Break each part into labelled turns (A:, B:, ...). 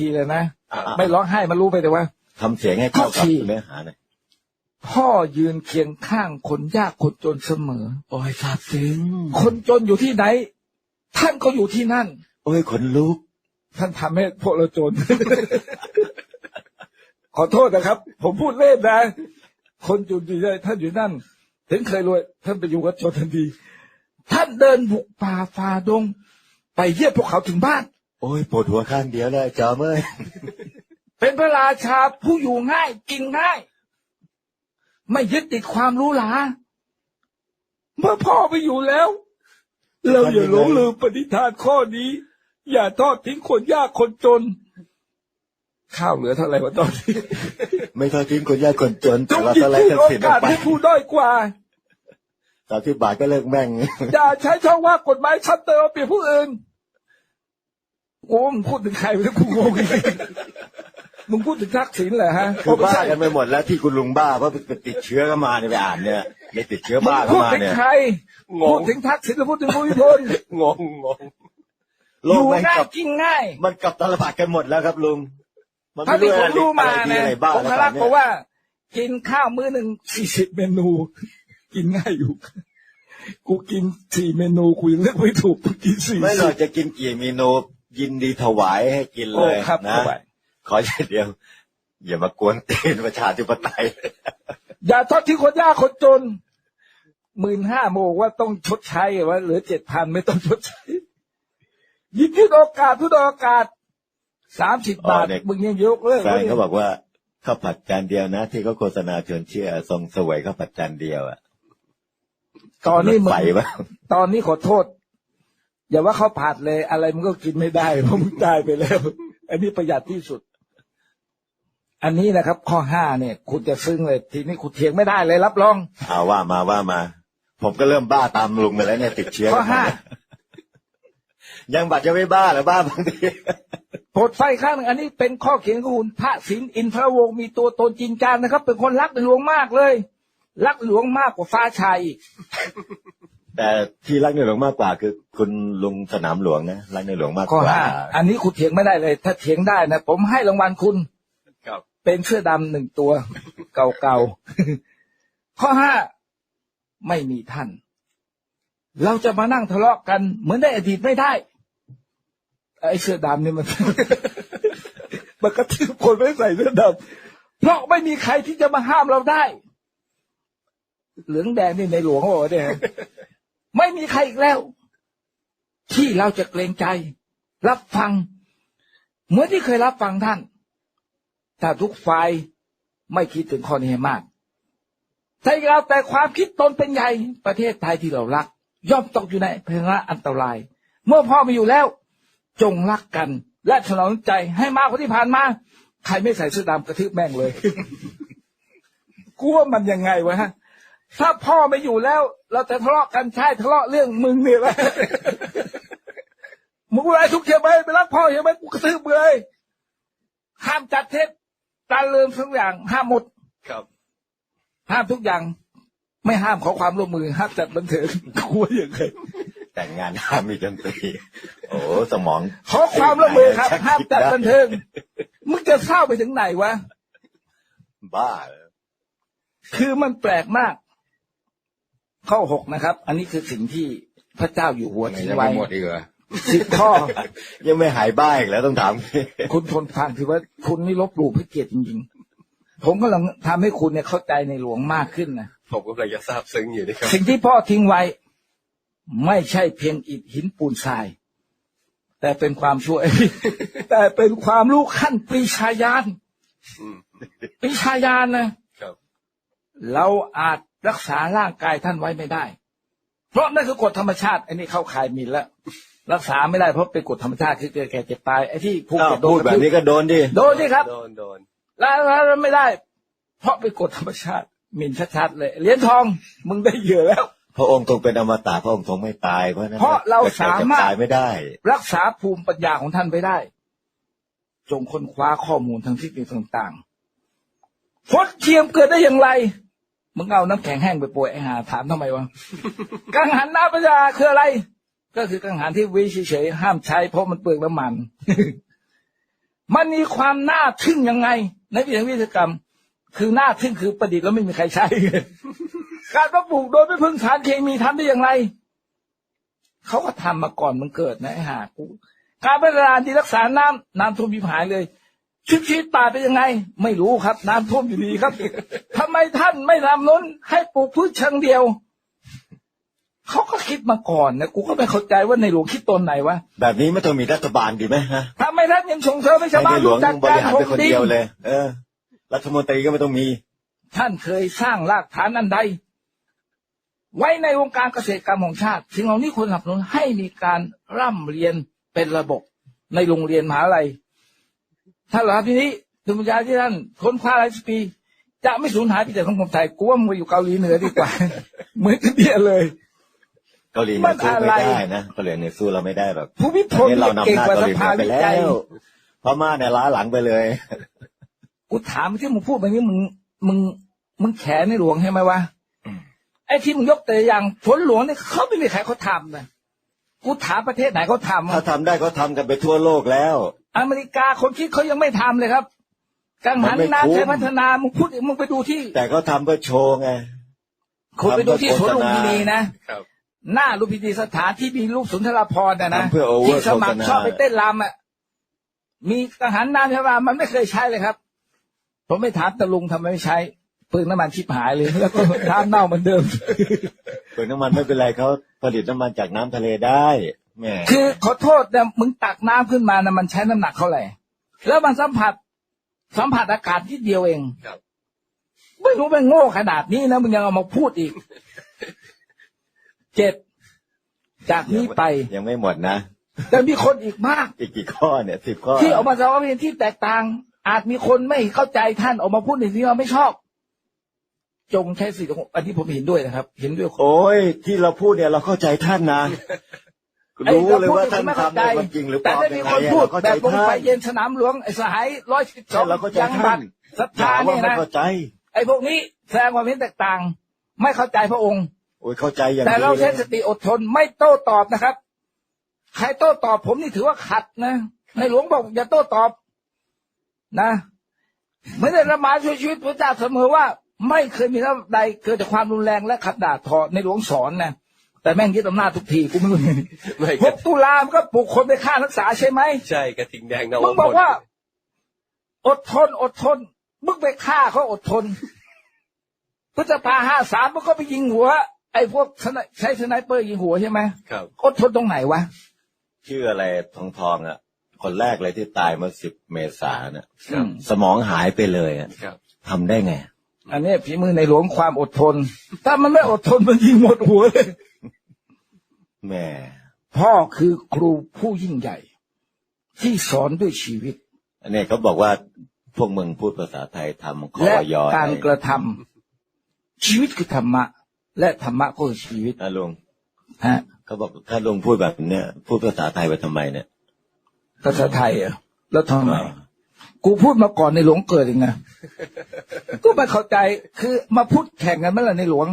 A: ทีเลยนะ ไม่ร้องไห้มันรู้ไปแต่ว่า
B: ทำเสียงให้เข้ากับเนื้อหาหน่อย
A: พ่อยืนเคียงข้างคนยากคนจนเสมอ
C: โอ้ยซาบซึ้ง
A: คนจนอยู่ที่ไหน ท่านก็อยู่ที่นั่น
B: โอ้ยขนลุก
A: ท่านทำให้พวกเราจน ขอโทษนะครับ ผมพูดเล่นนะ คนจนอยู่ได้ท่านอยู่นั่น ถึงเคยรวย ท่านไปอยู่กับจนทันที ท่านเดินบุกป่าฝ่าดง ไปเยี่ยมพวกเขาถึงบ้าน
B: โอ้ยปวดหัวข้างเดียวเลยจอมเอ้ย
A: เป็นพระราชาผู้อยู่ง่ายกินง่าย ไม่ยึดติดความหรู้หลาเมื่อพ่อไปอยู่แล้ว เราอย่าหลงลืมปฏิฐานข้อนี้ อย่าทอดทิ้งคนยากคนจน ข้าวเหลือเท่าไหร่วะตอนนี้
B: ไม่ทอดทิ้งคนยากคนจน
A: จ
B: แต่
A: ง
B: เรา
A: หยิ
B: ส
A: บ
B: ไลด์
A: ยื่
B: ทั
A: น
B: ก
A: โอ
B: ษิณออก
A: กาส
B: ไป
A: ให้ผู้ด้อยกว่า
B: สามสิบบาทก็เลิกแม่ง
A: อย่าใช้ช่องว่างกฎหมายชัดเติมเอาเปรียบผู้อื่น โอ้มึงพูดถึงใครไม่รู้กูงงมึงพูดถึงทักษิณเหรอฮะ
B: คือบ้า
A: ไม่ใช่
B: กันไปหมดแล้วที่คุณลุงบ้าเพราะไปติดเชื้อเข้ามาเนี่ยไปอ่านเนี่ยไม่ติดเชื้อ
A: มึง
B: บ้าเข้า
A: พูด
B: มา
A: ถึง
B: เนี่ย
A: ใคร พูดถึงทักษิณหรือพูดถึงภูมิพล
C: งงงง
B: โล
A: อกยู่
B: แม่ง
A: ง่าย
B: กลับ
A: กินง่าย
B: มันกลับตลบาดกันหมดแล้วครับลุงมัน
A: ถ้า
B: ไม่
A: ที่
B: รู้
A: ผม
B: อะไร
A: รู้มา
B: อะไรดี
A: นะ
B: อะไรบ้า
A: อง
B: แล้ว
A: ค์
B: ต
A: รั
B: อกน
A: ษ์
B: เนี้
A: บ
B: ย
A: อกว่า กินข้าวมื้อหนึ่งสี่สิบเมนู กินง่ายอยู่กูกินสี่เมนูกูยังเลือกไม่ถูกกูกินสี่
B: ไม่หร
A: สิ
B: อก
A: บ
B: จะกินกี่เมนู ยินดีถวายให้กินเล
A: โอ้
B: ย
A: ครับ
B: นะ
A: เข้าไป
B: ขออย่างเดียว อย่ามากวนตีนประชาธิปไตย
A: อย่าทอดทิ้งคนยากคนจนหมื่นห้าโมงว่าต้องชดใช้ว่าเหลือเจ็ดพันไม่ต้องชดใช้หยิบยื่นโอกาสทุกโอกาสสามสิบบาท
B: อ๋อเด็ก
A: มึงยังยกเลิก
B: แฟนเขาบอกว่าข้าวผัดจานเดียวนะ ที่เขาโฆษณาชวนเชื่อทรงเสวยข้าวผัดจานเดียวอะ
A: ตอนนี้มึ
B: รถ
A: ง
B: ไฟปะ
A: ตอนนี้ขอโทษ อย่าว่าเขาผัดเลย อะไรมันก็กินไม่ได้เพราะมึงตายไปแล้ว อันนี้ประหยัดที่สุด อันนี้นะครับ ข้อห้าเนี่ย คุณจะซึ้งเลย ทีนี้คุณเถียงไม่ได้เลยรับรอง
B: เอาว่ามาว่ามา ผมก็เริ่มบ้าตามลุงไปแล้วเนี่ยติดเชื้อ
A: ข้อห้า
B: ยังบัตรจะไม่บ้าเหรือบ้าบางที
A: โปรดไฟข้างหนึ่งอันนี้เป็นข้อเขียนของคุณพระศิลป์อินทรวงศ์มีตัวตนจริงจังนะครับ เป็นคนรักในหลวงมากเลย รักหลวงมากกว่าฟ้าชายอีก
B: แต่ที่รักในหลวงมากกว่าคือคุณลุงสนามหลวงนะรักในหลวงมาก
A: ข้อก
B: ว่า
A: ห้าอันนี้คุณเถียงไม่ได้เลย ถ้าเถียงได้นะ ผมให้รางวัลคุณ
C: ครับ
A: เป็นเสื้อดำหนึ่งตัว เก่าๆ ข้อห้าไม่มีท่าน เราจะมานั่งทะเลาะกัน เหมือนในอดีตไม่ได้ ไอ้เสื้อดำนี่มัน มันกระทืบคนไม่ใส่เสื้อดำเพราะไม่มีใครที่จะมาห้ามเราได้ เหลืองแดงนี่ในหลวงเขาบอกว่าเนี่ย ไม่มีใครอีกแล้ว ที่เราจะเกรงใจ รับฟัง เหมือนที่เคยรับฟังท่านถ้าทุกฝ่ายไม่คิดถึงข้อนี้ให้มากถ้าเราแต่ความคิดตนเป็นใหญ่ ประเทศไทยที่เรารัก ย่อมตกอยู่ในภาวะอันตราย เมื่อพ่อไมาอยู่แล้ว จงรักกัน และถนอมใจให้มากกว่าที่ผ่านมาใครไม่ใส่เสื้อดำกระทืบแม่งเลยกูว่มันยังไงวะฮะ ถ้าพ่อไม่อยู่แล้ว เราจะทะเลาะกันใช่ทะเลาะเรื่องมึงเนี่ยแหละมึงอะไรทุกเทียมไปไปรักพ่อเทียมไปกูกระทืบมึงเลยห้ามจัดเทปตาเลิมทุกอย่างห้ามหมด
C: ครับ
A: ห้ามทุกอย่าง ไม่ห้ามขอความร่วมมือห้ามจัดบันเทิงกูว่าอย่างไง
B: แต่งงานห้ามมีดนตรีโอ้สมอง
A: ขอความร่วมมือครับ
B: ชัก
A: ห้าม
B: คิ
A: จัด
B: ไบั
A: นเทิงมึงจะเศร้าไปถึงไหนวะ
B: บ้า
A: คือมันแปลกมาก ข้อหกนะครับ อันนี้คือสิ่งที่พระเจ้าอยู่หัวทิ้ง
C: ยัง
A: ไว้
C: ไม่หมดอีกเหรอ
A: สิบข้อ
B: ยังไม่หายบ้าอีกแล้วต้องถาม
A: คุณทนฟังถือว่าคุณนี่ลบหลู่พระเกียรติจริงๆ ผมกำลังทำให้คุณเนี่ยเข้าใจในหลวงมากขึ้นนะ
C: ผมกำลังจะทราบซึ้งอยู่นี่ครับ
A: สิ่งที่พ่อทิ้งไว้ ไม่ใช่เพียงอิฐหินปูนทราย แต่เป็นความช่วย แต่เป็นความรู้ขั้นปรีชาญาณ
C: อืม
A: ปรีชาญาณนะครับ เราอาจรักษาร่างกายท่านไว้ไม่ได้ เพราะนั่นคือกฎธรรมชาติอันนี้เข้าข่ายหมินแล้ว รักษาไม่ได้เพราะเป็นกฎธรรมชาติคือเกิดแก่เจ็บตายไอ้ที่ภู
B: อ้าว
A: เก็ตโด
B: พู
A: น
B: ดแบบนี้ก็โดนดิ
A: โดนดิครับ
C: โดนโดน
A: แล้วแล้วไม่ได้ เพราะเป็นกฎธรรมชาติหมิ่นชัดๆเลยเหรียญทองมึงได้เหยื่อแล้ว
B: พระองค์ทรงเป็นอมตะพระองค์ทรงไม่ตายเพราะฉะนั้น
A: เพราะเราสามารถ
B: ตายไม่ได้
A: รักษาภูมิปัญญาของท่านไปได้ จงค้นคว้าข้อมูลทางเทคนิคต่างๆฟดเทียมเกิดได้อย่างไร มึงเอาน้ำแข็งแห้งไปป่วยไอ้หาถามทำไมวะกังหันน้ำปัญญาคืออะไร ก็คือกังหันที่วิเฉยๆห้ามใช้เพราะมันเปลืองน้ำมัน มันมีความน่าทึ่งยังไง ในวิทยาวิทยกรรม คือน่าทึ่งคือประดิษฐ์แล้วไม่มีใครใช้การเพาะปลูกโดยไม่พึ่งสารเคมีทำได้อย่างไรเขาก็ทำมาก่อนมันเกิดนะไอ้ห่ากูการพัฒนาที่รักษาน้ำน้ำท่วมพิพหายเลย ชีวิตชีวิตป่าเป็นยังไง ไม่รู้ครับ น้ำท่วมอยู่ดีครับทำไมท่านไม่ทำนุ้นให้ปลูกพืชเชิงเดียวเขาก็คิดมาก่อนนะกูก็ไม่เข้าใจว่าในหลวงคิดตนไหนวะ
B: แบบนี้ไม่ต้องมีรัฐบาลดีไหมฮะ
A: ทำไมท่านยังส่งเสริมให้ชาว
B: ให้
A: บ้า
B: ใน
A: น
B: หลว
A: รู้
B: ง
A: จัก
B: บ
A: การ
B: ริหาร
A: ถ
B: เป็น
A: ม
B: คน
A: ดิ
B: เดียว
A: น
B: เลย เออ รัฐมนตรีก็ไม่ต้องมี
A: ท่านเคยสร้างรากฐานอันใด ไว้ในวงการเกษตรกรรมของชาติสิ่งเหล่านี้ควรสนับสนุนให้มีการร่ำเรียนเป็นระบบในโรงเรียนมหาลัย ถ้าเหรอครับทีนี้ถึงปัญญาที่ท่านค้นคว้าหลายสิบปี จะไม่สูญหายไปจากสังคมไทยกูว่ามึงไปอยู่เกาหลีเหนือดีกว่าเหมือนกันเดียเลย
B: เกาหลีเห
A: มั
B: นือนสู้
A: อะไร
B: ไม่ได้นะเกาหลีเหนือสู้เราไม่ได้หรอก
A: ภูมิพ
B: ตอน
A: ล
B: นี้เรานำ
A: เก่ง
B: หน้าก
A: ว่า
B: เกา
A: ส
B: หลีเหนื
A: ภา
B: อไป
A: วิ
B: แล้
A: จัยว
B: พม่าเนี่ยล้าหลังไปเลย
A: กูถามที่มึงพูดแบบนี้มึงมึงมึงแขนในหลวงใช่ไหมวะไอ้ที่มึงยกตัวอย่างฝนหลวงเนี่ยเขาไม่มีใครเขาทำนะกูถามประเทศไหนเขาทำ
B: ถ้า
A: อะ
B: ทำได้ก็ทำกันไปทั่วโลกแล้ว
A: อเมริกาคนคิดเขายังไม่ทำเลยครับกังหัน
B: มันไม่
A: น้ำ
B: คุ้ม
A: ใช้พัฒนามึงพูดมึงไปดูที่
B: แต่ก็ทำเพื่อโชว์ไง
A: คุณไปดูที่สวนลุมพินีนะ
C: ครับ
A: หน้าลุมพินีสถานที่มีรูปสุนทรภรณ์นะนะ
B: ทำเพื่อ over
A: ที่สมัคร
B: โฆษณา
A: ชอบไปเต้นรำอะมีกังหันน้ำใช่ป่ะมันไม่เคยใช้เลยครับ ผมไม่ถามตะลุงทำไมไม่ใช้เปลืองน้ำมันชิบหายเลยแล้วก็ท้ามเน่าเหมือนเดิม
B: เปลืองน้ำมันไม่เป็นไรเขาผลิตน้ำมันจากน้ำทะเลได้แหม
A: คือขอโทษนะมึงตักน้ำขึ้นมานะมันใช้น้ำหนักเท่าไหร่แล้วมันสัมผัส สัมผัสอากาศที่เดียวเอง
C: ครับ
A: ไม่รู้มันโง่ขนาดนี้นะมึงยังเอามาพูดอีกเจ็ดจากนี้ไป
B: ยังไม่หมดนะ
A: แต่มีคนอีกมาก
B: อีกกี่ข้อเนี่ยสิบข้อ
A: ที่ออกมาแสดงความเห็นที่แตกต่าง อาจมีคนไม่เข้าใจท่านออกมาพูดในสิ่งที่เราไม่ชอบ จงใช้สิทธิ์ของอันนี้ผมเห็นด้วยนะครับ เห็นด้วย
B: โอ้ยที่เราพูดเนี่ยเราเข้าใจท่านนะ
A: ไอ้
B: รู้เลยว่าท่าน
A: ไม่เข้
B: ทำเนี่ยมันจริงหรือเป
A: แต่
B: ล่า
A: ได้
B: ยั
A: มี
B: งไง
A: คน
B: อะ
A: พูด
B: เราเข้า
A: แบ
B: ใจ
A: บลง
B: ท่า
A: ไป
B: น
A: เย็นสนามหลวงไอ้สหายร้อยสิบสอง
B: เราเข้าใจ
A: ยัง
B: ท่า
A: บั
B: น
A: ตรศรัท
B: อย่า
A: ธา
B: ว่า
A: เนี่ย
B: ไม่
A: นะ
B: เข้าใจ
A: ไอ้พวกนี้แสดงความเห็นแตกต่าง ไม่เข้าใจพระองค์
B: โอ้ยเข้าใจอย่าง
A: แต่
B: ดี
A: เรา
B: เล
A: ใช้
B: ย
A: สติอดทนไม่โต้ตอบนะครับ ใครโต้ตอบผมนี่ถือว่าขัดนะในหลวงบอกอย่าโต้ตอบนะไม่ได้ละหมาดช่วยชีวิตพระเจ้าเสมอว่า ไม่เคยมีท่าใดเกิดจากความรุนแรงและขัดด่าทอในหลวงสอนนะ แต่แม่งยึดอำนาจทุกทีกูไม่รู้
C: ไม่
A: ห
C: กระ
A: กตุลามันก็ปลุกคนไปฆ่านักศึกษาใช่ไหม
C: ใช่กระทิงแดงนว
A: มึงบอก
C: พล
A: ว่า อดทน อดทนมึงไปฆ่าเขาอดทนพฤษภาห้าสามมันก็ไปยิงหัว ไอ้พวกสไนใช้สไนเปอร์ยิงหัวใช่ไหม
C: ครับ
A: อดทนตรงไหนวะ
B: ชื่ออะไรทองทองอะ คนแรกเลยที่ตายเมื่อสิบเมษายนน่ะ
C: ครับ
B: สมองหายไปเลยอะ
C: ครับ
B: ทำได้ไง
A: อันนี้ฝีมือในหลวงความอดทน ถ้ามันไม่อดทนมันยิงหมดหัวเลย
B: แหม่
A: พ่อคือครูผู้ยิ่งใหญ่ ที่สอนด้วยชีวิต
B: อันนี้เขาบอกว่าพวกมึงพูดภาษาไทยทำคอ
A: และ
B: ยอ
A: การ
B: ไอ้
A: กระทำชีวิตคือธรรมะ และธรรมะก็คือชีวิต
B: นะลุง
A: ฮะ
B: เขาบอกถ้าลุงพูดแบบเนี้ยพูดภาษาไทยไปทำไมเนี่ย
A: ภาษาไทยเหรอะแล้วทำไม กูพูดมาก่อนในหลวงเกิดเองนะ ก็ไม่เข้าใจ คือมาพูดแข่งกันเมื่อไหร่ในหลวง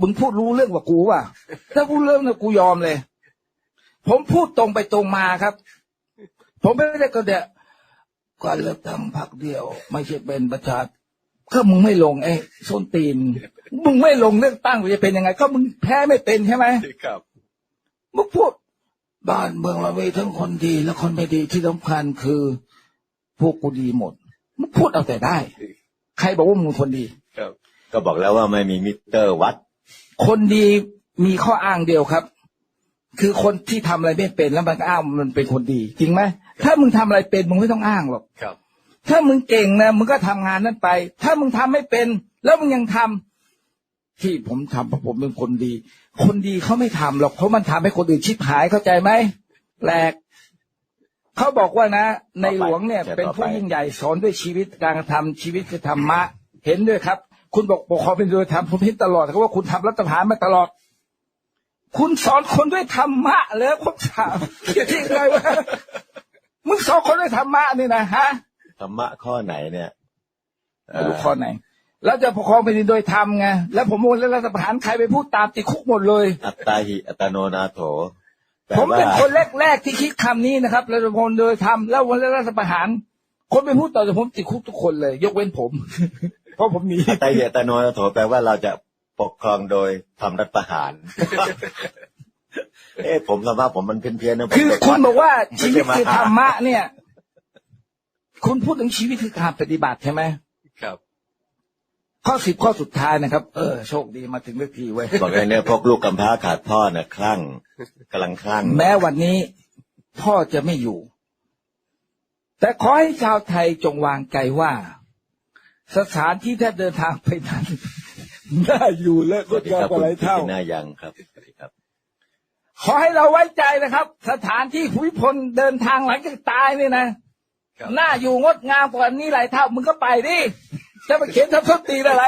A: มึงพูดรู้เรื่องกว่ากูว่ะถ้าพูดเรื่องเนี่ยกูยอมเลย ผมพูดตรงไปตรงมาครับ ผมไม่ได้ก็เดะการเลือกตั้งพรรคเดียว ไม่ใช่เป็นประชาธิก็มึงไม่ลงไอ้ส้นตีน มึงไม่ลงเลือกตั้งมันจะเป็นยังไง ก็มึงแพ้ไม่เป็นใช่ไหม
C: ครับ
A: มึงพูด บ้านเมืองเรามีทั้งคนดีและคนไม่ดีที่สำคัญคือ พวกกูดีหมดมึงพูดเอาแต่ได้ ใครบอกว่ามึงคนดี
B: ก็บอกแล้วว่าไม่มีมิเตอร์วัด
A: คนดีมีข้ออ้างเดียวครับ คือคนที่ทำอะไรไม่เป็นแล้วมันก็อ้างมันเป็นคนดี จริงไหมถ้ามึงทำอะไรเป็นมึงไม่ต้องอ้างหรอก
C: ครับ
A: ถ้ามึงเก่งนะมึงก็ทำงานนั้นไป ถ้ามึงทำไม่เป็น แล้วมึงยังทำที่ผมทำเพราะผมเป็นคนดี คนดีเขาไม่ทำหรอกเพราะมันทำให้คนอื่นชิบหายเข้าใจไหมแปลกเขาบอกว่านะ ในหลวงเนี่ย
B: ต่อไป
A: เป็นผู้ยิ่งใหญ่สอนด้วยชีวิตการกระทำชีวิตคือธรรมะ เห็นด้วยครับ คุณบอกปกครองเป็นโดยธรรมผมเห็นตลอดครับว่าคุณทำรัฐประหารมาตลอด คุณสอนคนด้วยธรรมะแล้วผมถามคิดยังไงวะมึงสอนคนด้วยธรรมะนี่นะฮะ
B: ธรรมะข้อไหนเนี่ย
A: ไม่รู้ข้อไหน แล้วจะปกครองแผ่นดินโดยธรรมไงแล้วผมโอนแล้วรัฐประหารใครไปพูดตามติดคุกหมดเลย
B: อัตตาหิอัตโนนาโถแปล
A: ผม
B: ว่า
A: เป็นคนแรกๆที่คิดคำนี้นะครับรัฐพลโดยธรรมแล้ววันรัฐประหาร คนไปพูดต่อจากผมติดคุกทุกคนเลย ยกเว้นผม เพราะผมหนี
B: แต่เหตุแต่โนโถแปลว่าเราจะปกครองโดยทำรัฐประหาร เอ้ผมสภาพผมมันเพี้ยนๆนะผม
A: คือ
B: เด็ก
A: คุณ
B: วัด
A: บอกว่า
B: ไม่
A: ชี
B: ใช่
A: วิต
B: มา
A: คือธรรมะเนี่ย คุณพูดถึงชีวิตคือการปฏิบัติใช่ไหม
C: ครับ
A: ข้อสิบข้อสุดท้ายนะครับ เออโชคดีมาถึงเลือกทีเว้ย
B: บอกเลยเนี่ยพวกลูกกำพร้าขาดพ่อเนี่ยคลั่งกำลังคลั่ง
A: แม้วันนี้พ่อจะไม่อยู่ แต่ขอให้ชาวไทยจงวางใจว่า สถานที่ถ้าเดินทางไปนั้นน่าอยู่และ
B: ส
A: ก็
B: วัสดี
A: ยา
B: ครับ
A: กว่า
B: คุณ
A: ไร
B: พิ
A: เท่า
B: ธีนายังครับสวัสดีครับ
A: ขอให้เราไว้ใจนะครับ สถานที่ภูมิพลเดินทางหลังจากตายเนี่ยนะครับน่าอยู่งดงามกว่านี้หลายเท่ามึงก็ไปดิจะมาเขียนทับทบตีนอะไร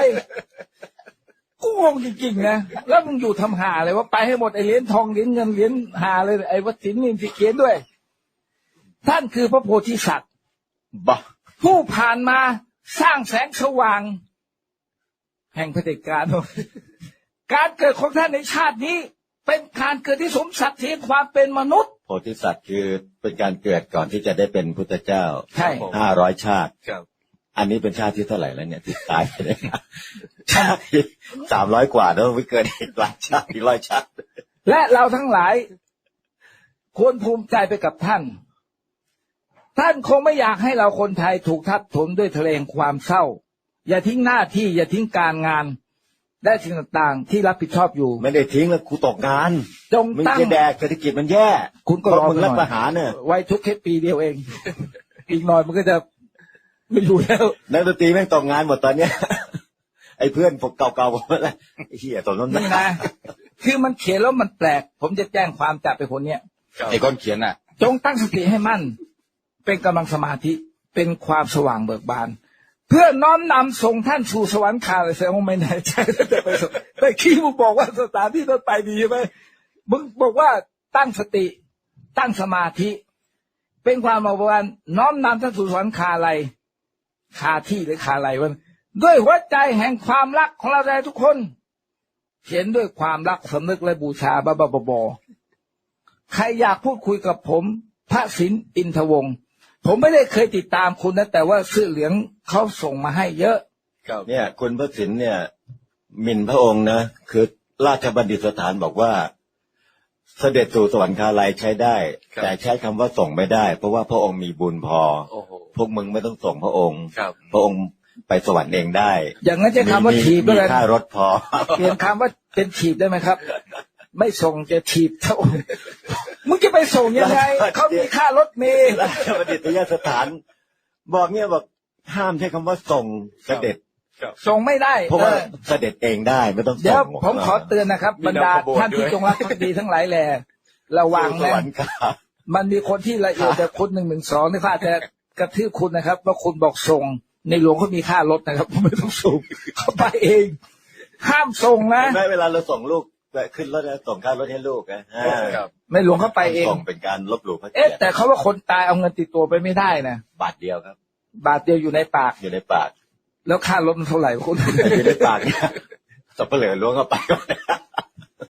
A: กูงงจริงๆนะแล้วมึงอยู่ทำหาเลยว่าไปให้หมดไอเหรียญทองเหรียญเงินเหรียญหาเลยไอ้วัดสินนี่ที่เขียนด้วย ท่านคือพระโพธิสัตว์
B: บ้า
A: ผู้ผ่านมา สร้างแสงสว่าง แห่งเผด็จการ การเกิดของท่านในชาตินี้ เป็นการเกิดที่สมศักดิ์ศรีความเป็นมนุษย์
B: โพธิสัตว์คือเป็นการเกิดก่อนที่จะได้เป็นพุทธเจ้า
A: ใช่
B: ห้าร้อยชาติ
C: ครับ
B: อันนี้เป็นชาติที่เท่าไหร่แล้วเนี่ยที่ตายไปเนี่ยชาติสามร้อยกว่าแล้วไม่เกินอีกหลายชาติอีกร้อยชาติ
A: และเราทั้งหลายควรภูมิใจไปกับท่าน ท่านคงไม่อยากให้เราคนไทยถูกทับถมด้วยทะเลแห่งความเศร้า อย่าทิ้งหน้าที่อย่าทิ้งการงานและสิ่งต่างๆ ที่รับผิดชอบอยู่
B: ไม่ได้ทิ้งแล้วกูตกงาน
A: จง
B: มึง
A: ตั้ง
B: จะแดกเศรษฐกิจมันแย่
A: คุณก็
B: เพ
A: รอ
B: ราะมึง
A: ไปหน่
B: รั
A: อย
B: ฐประหารเนี่ย
A: ไว้ทุกแค่ปีเดียวเอง อีกหน่อยมันก็จะไม่อยู่แล้ว
B: นักดนตรีแม่งตกงานหมดตอนเนี้ยไอ้เพื่อนพวกเก่าๆผมอะไรไอ้เหี้ยตกน้ำห
A: นี่
B: น้า
A: นะคือมันเขียนแล้วมันแปลก ผมจะแจ้งความจับไปคนเนี้ย
C: ครับ
D: ไอ้คนเขียนน่ะ
A: จงตั้งสติให้มั่น เป็นกำลังสมาธิเป็นความสว่างเบิกบาน เพื่อน้อมนำส่งท่านสู่สวรรค์ขาเลยแสดงว่าไม่แน่ใจแต่ไปสแต่ขี้มึงบอกว่าสถานที่ต้นไปดีใช่ไหมมึงบอกว่าตั้งสติ ตั้งสมาธิ เป็นความบอกว่าน้อมนำท่านสู่สวรรค์คาอะไรคาที่หรือคาอะไรวะด้วยหัวใจแห่งความรักของเราได้ทุกคนเขียนด้วยความรักสำนึกและบูชาบ้าบ้าบอใครอยากพูดคุยกับผม พระสินอินทวงศ์ ผมไม่ได้เคยติดตามคุณนะแต่ว่าเสื้อเหลืองเขาส่งมาให้เยอะ
C: ครับ
B: เนี่ยคุณพระสินเนี่ยหมิ่นพระองค์นะคือราชบัณฑิตสถานบอกว่า เสด็จสู่สวรรคาลัยใช้ได้แต่ใช้คำว่าส่งไม่ได้ เพราะว่าพระองค์มีบุญพอ
C: โอ้โห
B: พวกมึงไม่ต้องส่งพระองค์
C: ครับ
B: พระองค์ไปสวรรค์เองได้
A: อย่างนั้นจะคำว่าถีบ
B: มี
A: ด้วยกัน
B: ค่ารถพอ
A: เปลี่ยนคำว่าเป็นถีบได้ไหมครับ ไม่ส่งจะถีบเท่า มึงจะไปส่งยังไงเขามีค่ารถเมล์
B: ราชบัณฑิตยสถาน บอกเนี่ยบอกห้ามใช้คำว่าส่งเสด็จ
C: ครับ
A: ส่งไม่ได้
B: เพราะว่า
A: เออ
B: เสด็จเองได้ไม่ต้องส่ง
A: เดี๋ยวผมขอเตือนนะครับ
C: มี
A: บรรดา
C: นำขบวน
A: ท่านที่
C: ด้วย
A: จงรักภักดีทั้งหลายแหล่ระวัง
B: สู่ส
A: นะ
B: วรรค์คา
A: มันมีคนที่ละเอียดแต่คุณหนึ่งหนึ่งสองนี่เขาอาจจะกระทืบคุณนะครับ ว่าคุณบอกส่งในหลวงเขามีค่ารถนะครับไม่ต้องส่งเขาไปเอง ห้ามส่งนะ
B: เห็นไหมเวลาเราส่งลูก ขึ้นรถนะส่งค่ารถให้ลูกนะอ่า
C: ครับ
A: ในหลวงเขาไปเอง
B: ส่งเป็นการลบหลู่พระเกี
A: เอ๊ะ
B: ยรติ
A: แต่เขาว่าคนตายเอาเงินติดตัวไปไม่ได้นะ
B: บาทเดียวครับ
A: บาทเดียวอยู่ในปาก
B: อยู่ในปาก
A: แล้วค่ารถมันเท่าไหร่คุณ
B: อยู่ในปากเนี่ยสับเปลือล้วงเข้าไป